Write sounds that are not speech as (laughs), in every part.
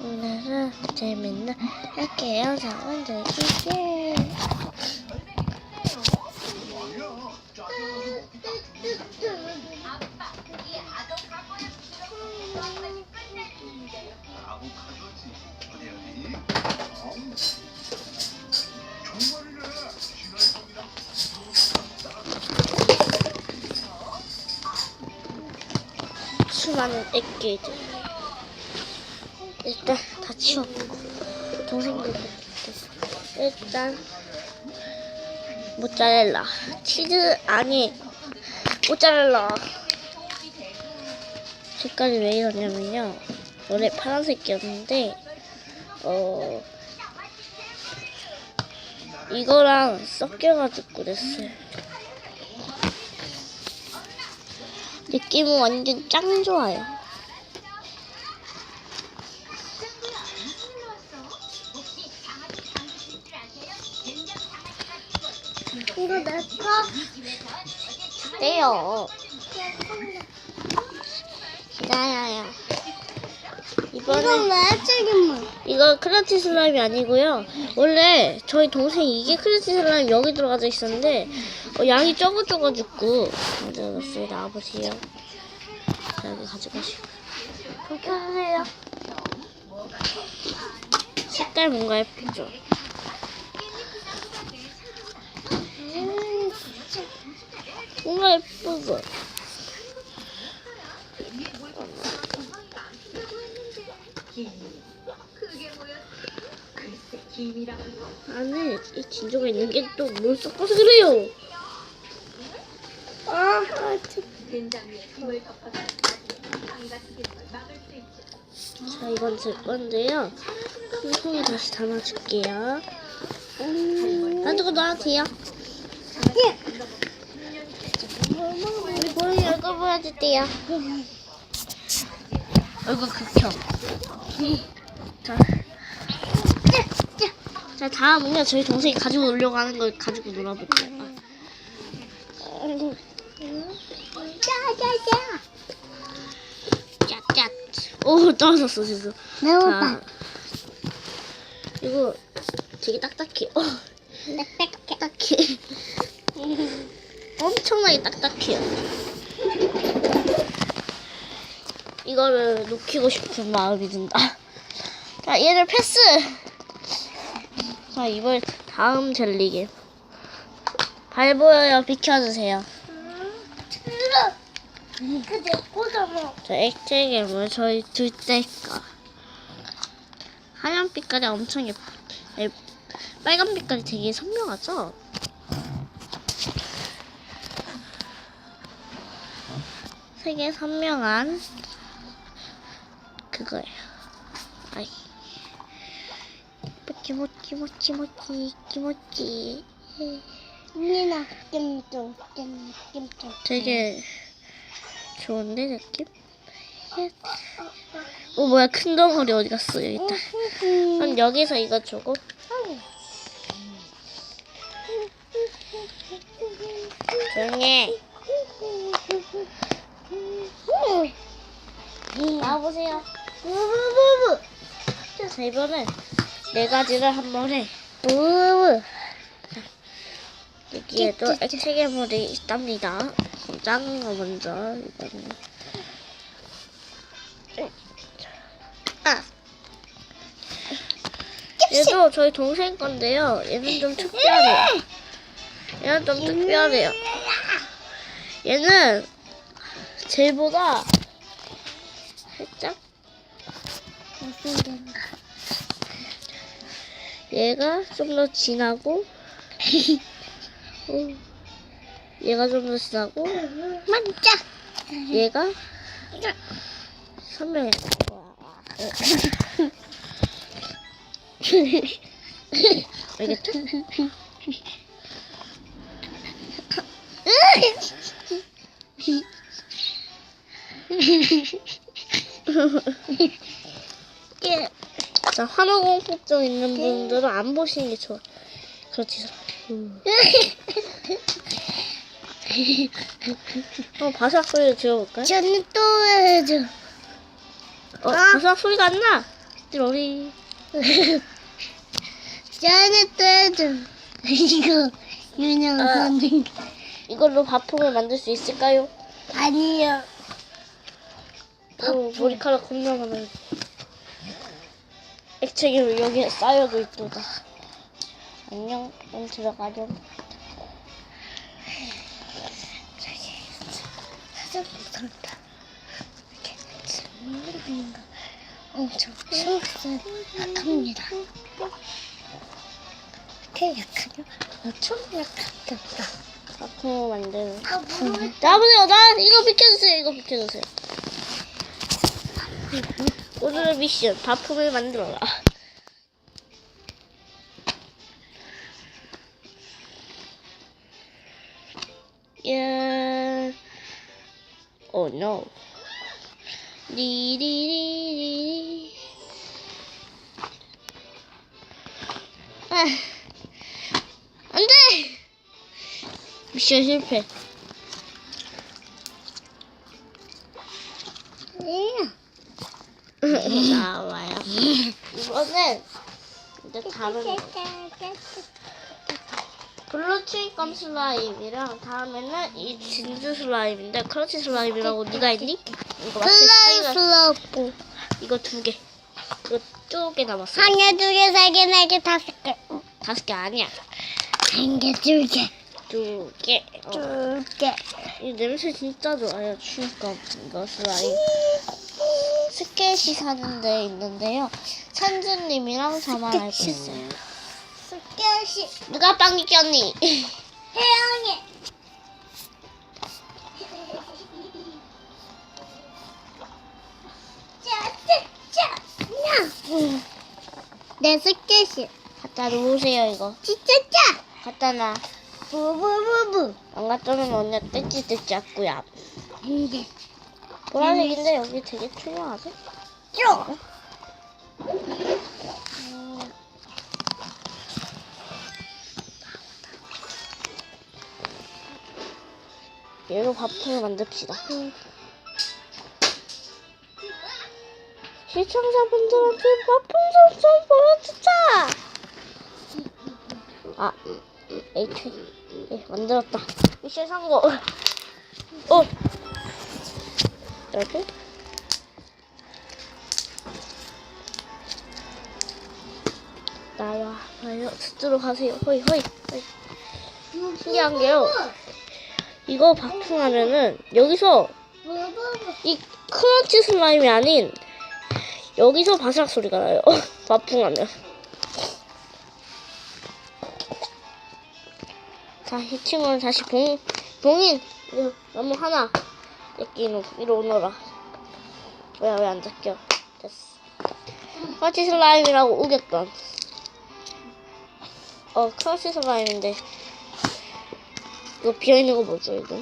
오늘은 재밌는 이렇게 영상 만들기 예. 아보카도지. 수많은 액기들 일단 다 치웠고 동생들도 있고. 일단 모짜렐라. 치즈 아니 모짜렐라. 색깔이 왜 이러냐면요. 원래 파란색이었는데 어 이거랑 섞여가지고 그랬어요 느낌은 완전 짱 좋아요 이거 내 거? 네요. 기다려요. 이번엔 왜 책임만? 이거 크라치 슬라임이 아니고요. 원래 저희 동생이 이게 크라치 슬라임 여기 들어가져 있었는데 어, 양이 적어져가지고 가져갔어요. 나와보세요. 자, 여기 가져가시고. 그렇게 하세요. 색깔 뭔가 예쁘죠? 뭔가 예쁘죠? 안에 이 진조가 있는 게 또 뭘 섞어서 그래요? 아, 참. 자, 이건 제 건데요. 큰 통에 다시 담아줄게요. 놔두고 놔주세요. 우리 보이 얼굴 보여줄게요. 얼굴 극혐. 자, 자 다음은요 저희 동생이 가지고 놀려고 하는 걸 가지고 놀아볼게요. 짜 짜짜. 오 떨어졌어 지금. 매운맛. 자, 이거 되게 딱딱해. 어, 딱딱해. (laughs) 엄청나게 딱딱해요. 이거를 녹이고 싶은 마음이 든다. 자, 얘를 패스! 자, 이번 다음 젤리게. 발 보여요. 비켜주세요. 그내 거잖아. 자, 액체 괴물 저희 둘째 거. 하얀 빛깔이 엄청 예뻐. 예, 빨간 빛깔이 되게 선명하죠? 되게 선명한 그거예요. 아이. 모찌 모찌 모찌 모찌 모찌. 언니나 찜좀 찜찜좀. 되게 좋은데 느낌? 오 뭐야 큰 덩어리 어디 갔어 여기 있다. 그럼 여기서 이거 주고 조용히 해. 나와보세요. 우우우우. 자 이번엔 네 가지를 한 번에 우우우. 자, 여기에도 액체 괴물이 있답니다. 작은 거 먼저 이거는. 아. 얘도 저희 동생 건데요. 얘는 좀 특별해요. 얘는 좀 특별해요. 얘는 쟤보다 살짝 얘가 좀 더 진하고 (laughs) 어, 얘가 좀더 진하고 만짜. 얘가 선명해. 알겠죠? 예. 자, 환호공포증 있는 분들은 안 보시는 게 좋아. 그렇지. (laughs) 어, 바삭 소리 들어볼까요? 저는 또 해줘. 어, 바삭 소리가 안 나. 띠로리. (laughs) 저는 또 해줘. (laughs) 이거 유냥 아. 하는 이걸로 밥통을 만들 수 있을까요? 아니요. 오, 머리카락 겁나 많아요. 액체기 여기에 쌓여도 있도다. 안녕, 좀 들어가렴. 사자부터다. 이렇게 엄청 약합니다. 이렇게 약하냐? 엄청 약하겠다. 밥통을 만드는. 아, 뭐? 나보세요, 나 이거 비켜주세요, 이거 비켜주세요. 오늘의 미션, 밥통을 만들어라. Oh no. (laughs) 아, 안 돼! 미션 실패. 나와요. 이거는 이제 다른 거. 블루 트윙감 슬라임이랑 다음에는 이 진주 슬라임인데 크러치 슬라임이라고 네가 있니? 이거 마치 스타일가 플라이플러프 이거 두 개. 이거 두 개 남았어. 하나 두개 세 개 네 개 다섯 개 다섯 개 아니야. 한 개 두 개 두 개. 어. 두 개 이 냄새 진짜 좋아요. 트윙감 이거 슬라임. 스케치 사는 데 있는데요. 찬주님이랑 알고 있어요. 스케시 누가 빵이 꼈니? (laughs) 태양이 내 스케시 갖다 놓으세요 이거. 진짜 짜 갖다 놔. 부부부부 안 갖다 놓으면 언니가 떼찌 떼찌 할거야. 근데 보라색인데 여기 되게 투명하지? 쭉 얘로 밥통을 만듭시다. 시청자분들한테 밥통 좀, 좀 보여주자! 아, 에이트. 예, 만들었다. 미션 성공. 어! 이렇게? 나와, 나요. 듣도록 하세요. 허이, 허이, 허이. 신기한 게요. 이거 바풍하면은 여기서 이 크런치 슬라임이 아닌 여기서 바삭 소리가 나요. (laughs) 바풍하면. 자, 이 친구는 다시 봉, 봉인. 너무 하나. 여기 이리 이리 오너라. 왜, 왜안 잡혀? 됐어. 크런치 슬라임이라고 우겼던. 어, 크런치 슬라임인데. 이거 비어있는 거 뭐죠, 이거?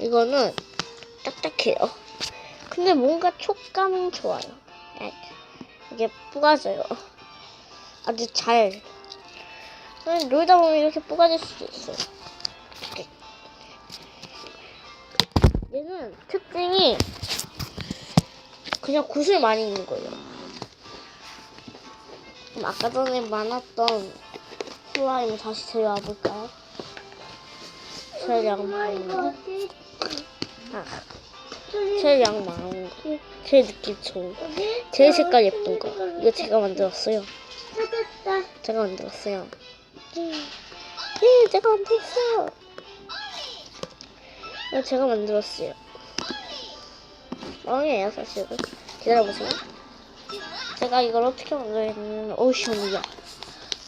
이거는 딱딱해요. 근데 뭔가 촉감은 좋아요. 네. 이게 뿌가져요. 아주 잘. 놀다 보면 이렇게 뿌가질 수도 있어요. 얘는 특징이 그냥 굿을 많이 있는 거예요. 아까 전에 많았던 슬라임 다시 데려와 볼까요? 제일 양 많은 거. 아, 제일 양 많은 거. 제일 느낌 좋은 거. 제일 색깔 예쁜 거. 이거 제가 만들었어요. 제가 만들었어요. 예, 제가 만들었어요. 이거 제가 만들었어요. 뻥이에요, 사실은. 기다려보세요. 제가 이걸 어떻게 만들었냐면, 오션이야.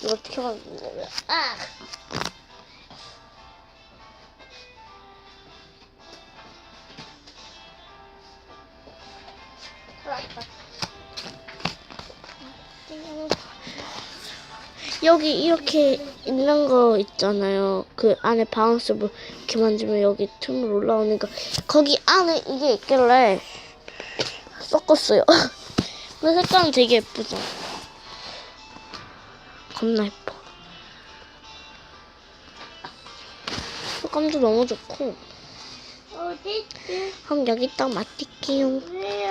이거 어떻게 만들었냐면, 아! 여기 이렇게 있는 거 있잖아요. 그 안에 바운스볼 이렇게 만지면 여기 틈으로 올라오는 거. 거기 안에 이게 있길래 섞었어요. (laughs) 근데 색깔은 되게 예쁘죠? 겁나 예뻐. 식감도 너무 좋고 어딨지? 그럼 여기 딱 맡길게요. 왜